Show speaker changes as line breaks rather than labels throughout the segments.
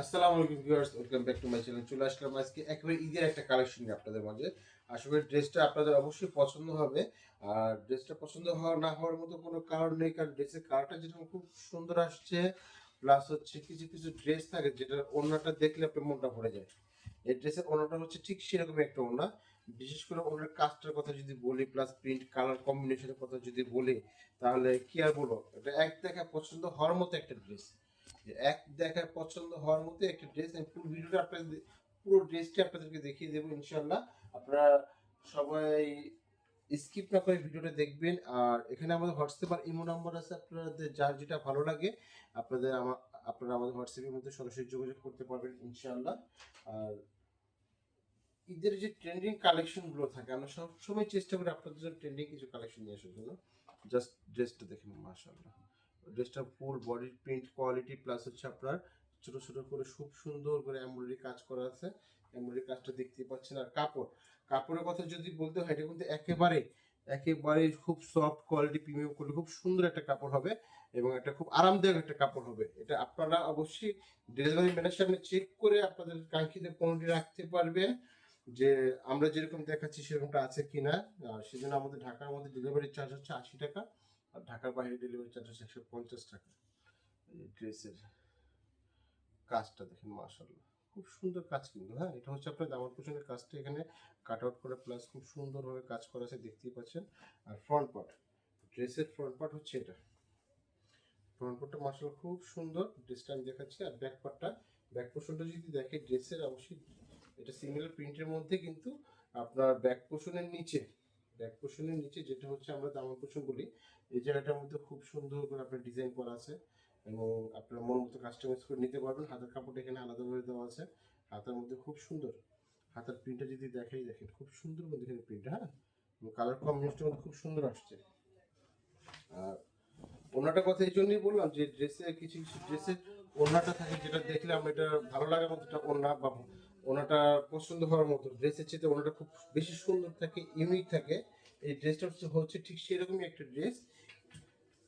আসসালামু আলাইকুম viewers, welcome back to my channel. চলে আসলাম আজকে একেবারে ঈদের একটা কালেকশন নিয়ে আপনাদের মাঝে। করি ড্রেসটা আপনাদের অবশ্যই পছন্দ হবে। আর ড্রেসটা পছন্দ হওয়া না হওয়ার মতো কোনো কারণ নেই, কারণ ড্রেসের কালারটা যেরকম খুব সুন্দর আসছে প্লাস হচ্ছে কিছু কিছু ড্রেস থাকে যেটা ওড়নাটা দেখলে আপনার মনটা ভরে যায়। এই ড্রেসের ওড়নাটা হচ্ছে ঠিক সেরকম একটা ওড়না। বিশেষ করে ওনার কাজটার কথা যদি বলি প্লাস প্রিন্ট কালার কম্বিনেশনের কথা যদি বলি, তাহলে কি আর বলব? এটা এক দেখা পছন্দ হওয়ার মতো একটা ড্রেস এক দেখায় পছন্দ হওয়ার মতো একটা ড্রেস আমি পুরো ভিডিওটা আপনাদের, পুরো ড্রেসটি আপনাদেরকে দেখিয়ে দেবো ইনশাল্লাহ আপনারা সবাই স্কিপ না করে ভিডিওটা দেখবেন। আর এখানে আমাদের হোয়াটসঅ্যাপ আর ইমো নম্বর আছে আপনাদের, যার যেটা ভালো লাগে, আপনাদের আমার আপনারা আমাদের হোয়াটসঅ্যাপের মধ্যে সরাসরি যোগাযোগ করতে পারবেন ইনশাল্লাহ আর ঈদের যে ট্রেন্ডিং কালেকশনগুলো থাকে, আমরা সবসময় চেষ্টা করি আপনাদের জন্য ট্রেন্ডিং কিছু কালেকশন নিয়ে আসার জন্য। জাস্ট ড্রেসটা দেখেন মাশাআল্লাহ। ড্রেসটা full body print quality plus হচ্ছে আপনার ছোট ছোট করে খুব সুন্দর করে এমব্রয়ডারি কাজ করা আছে। এমব্রয়ডারি কাজটা দেখতেই পাচ্ছেন। আর কাপড়, কাপড়ের কথা যদি বলতে হয়, এটা কিন্তু একেবারে একেবারে খুব সফট কোয়ালিটি প্রিমিয়াম কোয়ালিটি খুব সুন্দর একটা কাপড় হবে এবং একটা খুব আরামদায়ক একটা কাপড় হবে। এটা আপনারা অবশ্যই ডেলিভারি ম্যানের সামনে চেক করে আপনাদের কাঙ্ক্ষিত পণ্যটি রাখতে পারবে যে আমরা যেরকম দেখাচ্ছি সেরকমটা আছে কিনা। সেজন্য আমাদের ঢাকার মধ্যে ডেলিভারি চার্জ হচ্ছে আশি টাকা। আর ঢাকার বাইরে ডেলিভারি চার্জ হচ্ছে একশো পঞ্চাশ টাকা। এই ড্রেসের কাজটা দেখেন মাশাল্লাহ খুব সুন্দর কাজ কিন্তু হ্যাঁ? এটা হচ্ছে আপনার দামার পোষণের কাজটা এখানে কাট আউট করে প্লাস খুব সুন্দরভাবে কাজ করা আছে, দেখতেই পাচ্ছেন। আর ফ্রন্ট পার্ট ড্রেসের ফ্রন্ট পার্ট হচ্ছে এটা। ফ্রন্ট পার্টটা মাশাল্লাহ খুব সুন্দর ড্রেসটা আমি দেখাচ্ছি। আর ব্যাক পার্টটা ব্যাক পোর্শনটা যদি দেখে ড্রেসের অবশ্যই এটা সিমিলার প্রিন্টের মধ্যে কিন্তু আপনার ব্যাক পোর্শনের নিচে ব্যাক পোর্শনের নিচে, যেটা হচ্ছে আমরা দামার পোর্শন বলি, এই জায়গাটার মধ্যে খুব সুন্দর করে আপনার ডিজাইন করা আছে এবং আপনার মন মতো কাস্টমাইজ করে নিতে পারবেন। হাতের কাপড় এখানে আলাদাভাবে দেওয়া আছে। হাতের মধ্যে খুব সুন্দর। হাতের প্রিন্টটা যদি দেখাই, দেখেন খুব সুন্দর মধ্যে এখানে প্রিন্ট হ্যাঁ? কালার কম্বিনেশনটা মধ্যে খুব সুন্দর আসছে। আর ওনাটা কথা এই জন্যই বললাম যে ড্রেসে কিছু কিছু ড্রেসের ওনাটা থাকে যেটা দেখলে আমরা এটা ভালো লাগার মতো একটা ওনা বা ওনাটা পছন্দ হওয়ার মতো। ড্রেসের চেয়ে ওনাটা খুব বেশি সুন্দর থাকে ইউনিক থাকে। এই ড্রেসটা হচ্ছে ঠিক সেরকমই একটা ড্রেস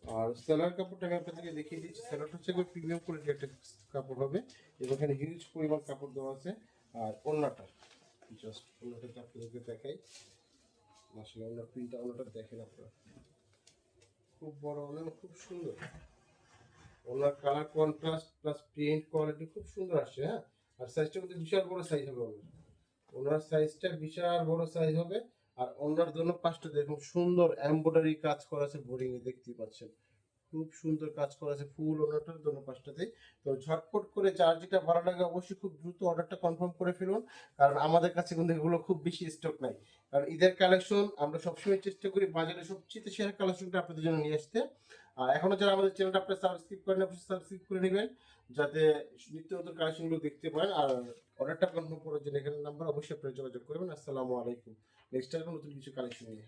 আর সেলার কাপড়টা আমি আপনাদেরকে দেখিয়ে দিচ্ছি। সেলারটা হচ্ছে একবার প্রিমিয়াম কোয়ালিটির একটা কাপড় হবে এবং এখানে হিউজ পরিমাণ কাপড় দেওয়া আছে। আর ওনাটা জাস্ট ওনাটাকে আপনাদেরকে দেখাই। আসলে ওনার প্রিন্টটা ওনাটা দেখেন আপনারা। খুব বড় ওনার খুব সুন্দর। ওনার colour contrast plus print quality খুব সুন্দর আসছে হ্যাঁ? আর সাইজটা কিন্তু বিশাল বড় সাইজ হবে ওনার ওনার সাইজটা বিশাল বড় সাইজ হবে। আর ওনার জন্য পাঁচটা দেখুন, সুন্দর এমব্রয়ডারি কাজ করা আছে বোরিং এ, দেখতেই পাচ্ছেন। খুব সুন্দর কাজ করা আছে ফুল অর্ডারটার জন্য পাঁচটাতে তো ঝটপট করে যার যেটা ভালো লাগে অবশ্যই খুব দ্রুত অর্ডারটা কনফার্ম করে ফেলুন, কারণ আমাদের কাছে কিন্তু এগুলো খুব বেশি স্টক নাই। কারণ ঈদের কালেকশন আমরা সবসময় চেষ্টা করি বাজারে সবচেয়ে সেরা কালেকশনটা আপনাদের জন্য নিয়ে আসতে। আর এখনও যারা আমাদের চ্যানেলটা আপনার সাবস্ক্রাইব করেন অবশ্যই সাবস্ক্রাইব করে নেবেন, যাতে নিত্য নতুন কালেকশনগুলো দেখতে পারেন। আর অর্ডারটা কনফার্ম করার জন্য এখানে নাম্বার অবশ্যই আপনারা যোগাযোগ করবেন। আসসালামু আলাইকুম। নেক্সট টাইম নতুন কিছু কালেকশন নিয়ে।